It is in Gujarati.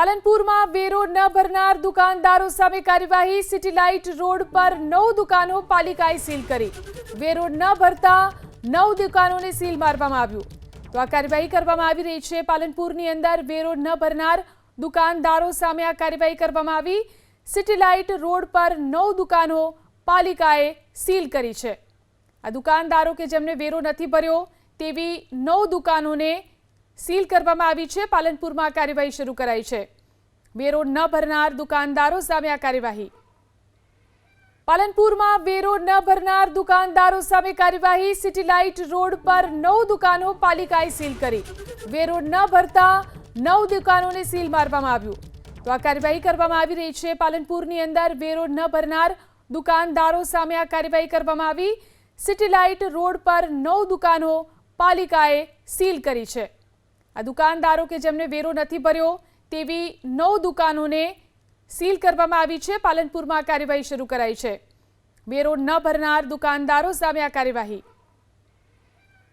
પાલનપુરમાં વેરો ન ભરનાર દુકાનદારો સામે કાર્યવાહી. સિટી લાઇટ રોડ પર નવ દુકાનો પાલિકાએ સીલ કરી. વેરો ન ભરતા નવ દુકાનોને સીલ મારવામાં આવ્યું. તો આ કાર્યવાહી કરવામાં આવી રહી છે. પાલનપુરની અંદર વેરો ન ભરનાર દુકાનદારો સામે આ કાર્યવાહી કરવામાં આવી. સિટી લાઇટ રોડ પર નવ દુકાનો પાલિકાએ સીલ કરી છે. આ દુકાનદારો કે જેમને વેરો નથી ભર્યો તેવી નવ દુકાનોને સીલ કરવામાં આવી છે. પાલનપુરમાં કાર્યવાહી શરૂ કરાઈ છે. વેરો ન ભરનાર દુકાનદારો સામે આ કાર્યવાહી. પાલનપુરમાં વેરો ન ભરનાર દુકાનદારો સામે કાર્યવાહી. સિટી લાઇટ રોડ પર નવ દુકાનો પાલિકાએ સીલ કરી. વેરો ન ભરતા નવ દુકાનોને સીલ મારવામાં આવ્યું. તો આ કાર્યવાહી કરવામાં આવી રહી છે. પાલનપુરની અંદર વેરો ન ભરનાર દુકાનદારો સામે આ કાર્યવાહી કરવામાં આવી. સિટી લાઇટ રોડ પર નવ દુકાનો પાલિકાએ સીલ કરી છે. આ દુકાનદારો કે જેમને વેરો નથી ભર્યો તેવી નવ દુકાનોને સીલ કરવામાં આવી છે. પાલનપુરમાં કાર્યવાહી શરૂ કરાઈ છે. વેરો ન ભરનાર દુકાનદારો સામે આ કાર્યવાહી